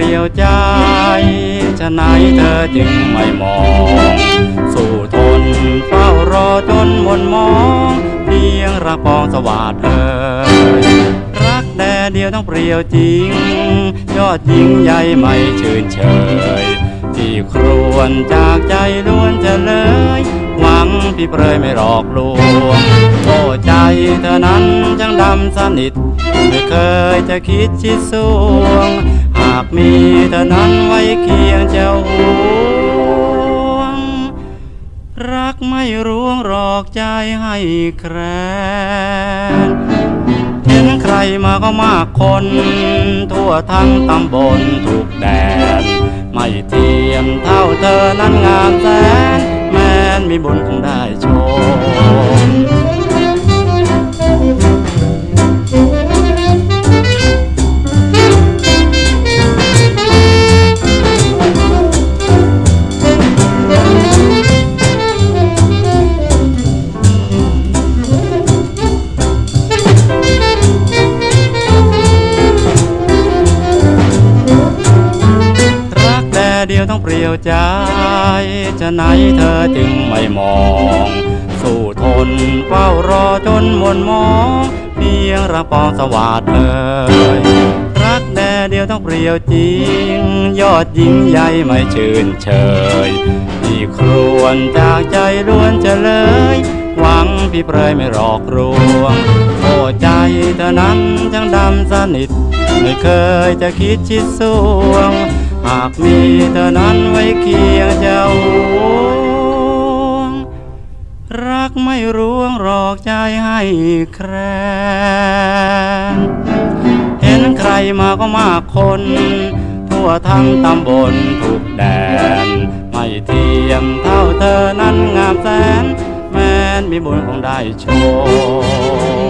รียวใจฉะไหนเธอจึงไม่มอง สู่ทนเฝ้ารอจนหมนมองเพียงรักปองสวัสดเธอรักแต่เดียวต้องเปรียวจริง ยอดยิ่งใหญ่ไม่ชื่นเชยที่ครวญจากใจล้วนจะเลยหวังพี่เปรยไม่หลอกลวงโอ้ใจเธอนั้นจังดำสนิทไม่เคยจะคิดชิดสวงากมีเธอนั้นไว้เคียงเจะห่วง รักไม่ร่วงหรอกใจให้แครนเห็นใครมาก็มากคน ทั่วทั้งตำบลทุกแดน ไม่เทียมเท่าเธอนั้นงามแสน แม้นมีบุญคงได้ชม ต่เดียวต้องเปลี่ยวใจ จะไหนเธอจึงไม่มอง สู้ทนเฝ้ารอจนมนมอง เพียงรักปองสวัสดเอ่ยรักแต่เดียวต้องเปลี่ยวจริง ยอดยิ่งใหญ่ไม่ชื่นเชยที่ครวญจากใจล้วนจะเลย หวังพี่เปรยไม่หลอกลวงโอ้ใจเธอนั้นจังดำสนิทไม่เคยจะคิดชิดสวง หากมีเธอนั้นไว้เคียงเจ้าวงรักไม่ร่วงหรอกใจให้แครนเห็นใครมาก็มากคน ทั่วทั้งตำบลทุกแดน ไม่เทียมเท่าเธอนั้นงามแสน แม้นมีบุญคงได้ชม